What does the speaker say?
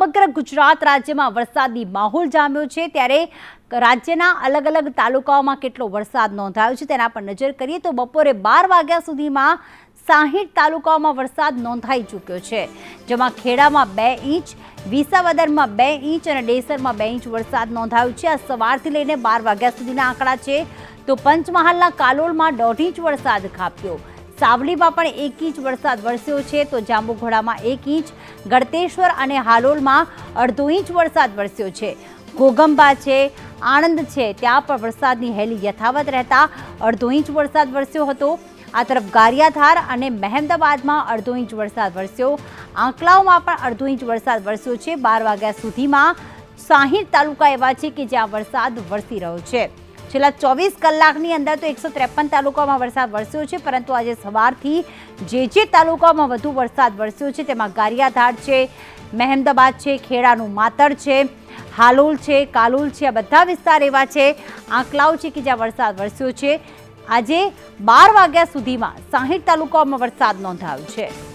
સમગ્ર ગુજરાત રાજ્યમાં વરસાદી માહોલ જામ્યો છે. ત્યારે રાજ્યના અલગ અલગ તાલુકાઓમાં કેટલો વરસાદ નોંધાયો છે તેના પર નજર કરીએ તો બપોરે બાર વાગ્યા સુધીમાં સાહીઠ તાલુકાઓમાં વરસાદ નોંધાઈ ચૂક્યો છે, જેમાં ખેડામાં બે ઇંચ, વિસાવદરમાં બે ઇંચ અને ડેસરમાં બે ઇંચ વરસાદ નોંધાયો છે. આ સવારથી લઈને બાર વાગ્યા સુધીના આંકડા છે. તો પંચમહાલના કાલોલમાં દોઢ ઇંચ વરસાદ ખાબક્યો. સાવલીમાં પણ એક ઇંચ વરસાદ વરસ્યો છે, તો જાંબુઘોડામાં એક ઇંચ, ગળતેશ્વર અને હાલોલમાં અડધો ઇંચ વરસાદ વરસ્યો છે. ઘોગંબા છે, આણંદ છે, ત્યાં પણ વરસાદની હેલી યથાવત રહેતા અડધો ઇંચ વરસાદ વરસ્યો હતો. આ તરફ ગારિયાધાર અને મહેમદાબાદમાં અડધો ઇંચ વરસાદ વરસ્યો. આંકલાઓમાં પણ અડધો ઇંચ વરસાદ વરસ્યો છે. બાર વાગ્યા સુધીમાં સાહીઠ તાલુકા એવા છે કે જ્યાં વરસાદ વરસી રહ્યો છે. છેલ્લા ચોવીસ કલાકની અંદર તો એકસો ત્રેપન તાલુકામાં વરસાદ વરસ્યો છે, પરંતુ આજે સવારથી જે જે તાલુકામાં વધુ વરસાદ વરસ્યો છે, તેમાં ગારિયાધાર છે, મહેમદાબાદ છે, ખેડાનું માતર છે, હાલોલ છે, કાલોલ છે, આ બધા વિસ્તાર એવા છે આંકલાવ છે કે જ્યાં વરસાદ વરસ્યો છે. આજે બાર વાગ્યા સુધીમાં સાહીઠ તાલુકાઓમાં વરસાદ નોંધાયો છે.